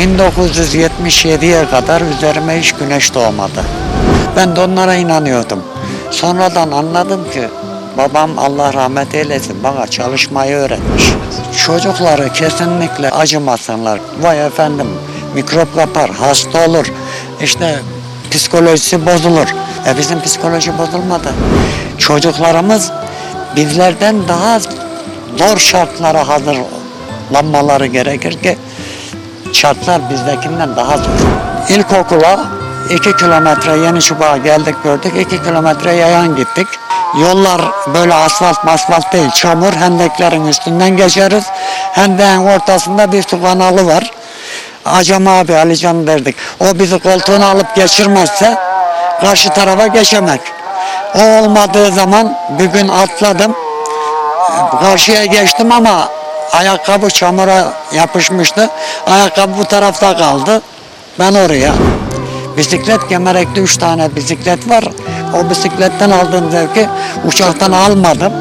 1977'ye kadar üzerime hiç güneş doğmadı. Ben de onlara inanıyordum. Sonradan anladım ki babam Allah rahmet eylesin bana çalışmayı öğretmiş. Çocukları kesinlikle acımasınlar. Vay efendim mikrop kapar, hasta olur. İşte psikolojisi bozulur. E bizim psikoloji bozulmadı. Çocuklarımız bizlerden daha zor şartlara hazırlanmaları gerekir ki şartlar bizdekinden daha zor. İlkokula 2 kilometre Yeni Çubuğa geldik gördük. 2 kilometre yayan gittik. Yollar böyle asfalt masfalt değil çamur hendeklerin üstünden geçeriz. Hendeğin ortasında bir su kanalı var. Acem abi Alican derdik. O bizi koltuğuna alıp geçirmezse karşı tarafa geçemek. O olmadığı zaman bir gün atladım. Karşıya geçtim ama ayakkabı çamura yapışmıştı. Ayakkabı bu tarafta kaldı. Ben oraya. Bisiklet Gemerek'te üç tane bisiklet var. O bisikletten aldığım zevki uçaktan almadım.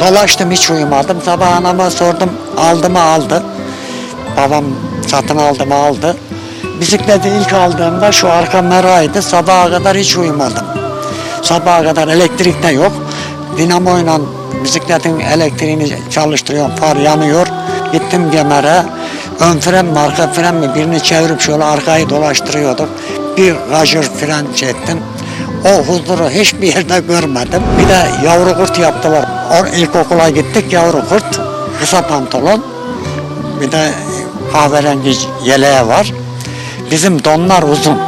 Dolaştım hiç uyumadım. Sabah anama sordum. Aldı mı aldı. Babam satın aldı mı aldı. Bisikleti ilk aldığımda şu arka meraydı. Sabaha kadar hiç uyumadım. Sabaha kadar elektrik de yok. Dinamoyla bisikletin elektriğini çalıştırıyorum. Far yanıyor. Gittim Gemer'e. Ön fren mi arka fren mi birini çevirip şöyle arkayı dolaştırıyorduk. Bir gajır fren çektim. O huzuru hiçbir yerde görmedim. Bir de yavru kurt yaptılar. O ilkokula gittik yavru kurt. Kısa pantolon. Bir de kahverengi yeleği var. Bizim donlar uzun.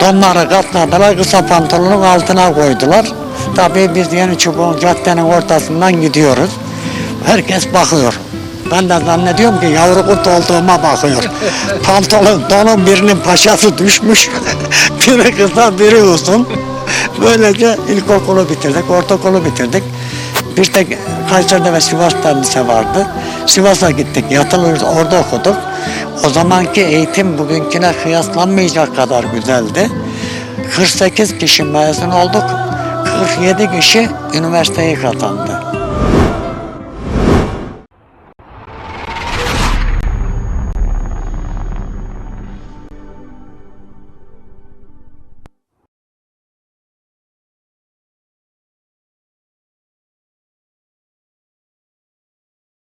Donları katladılar, kısa pantolonun altına koydular. Tabii biz yeni çubuğun caddenin ortasından gidiyoruz. Herkes bakıyor. Ben de zannediyorum ki yavru kurt olduğuma bakıyor. Pantolon, donun birinin paşası düşmüş. biri kısa, biri uzun. Böylece ilkokulu bitirdik, ortaokulu bitirdik. Bir tek Kayseri'de ve Sivas'ta lise vardı. Sivas'a gittik, yatılı orada okuduk. O zamanki eğitim bugünküne kıyaslanmayacak kadar güzeldi. 48 kişi mezun olduk. 47 kişi üniversiteyi kazandı.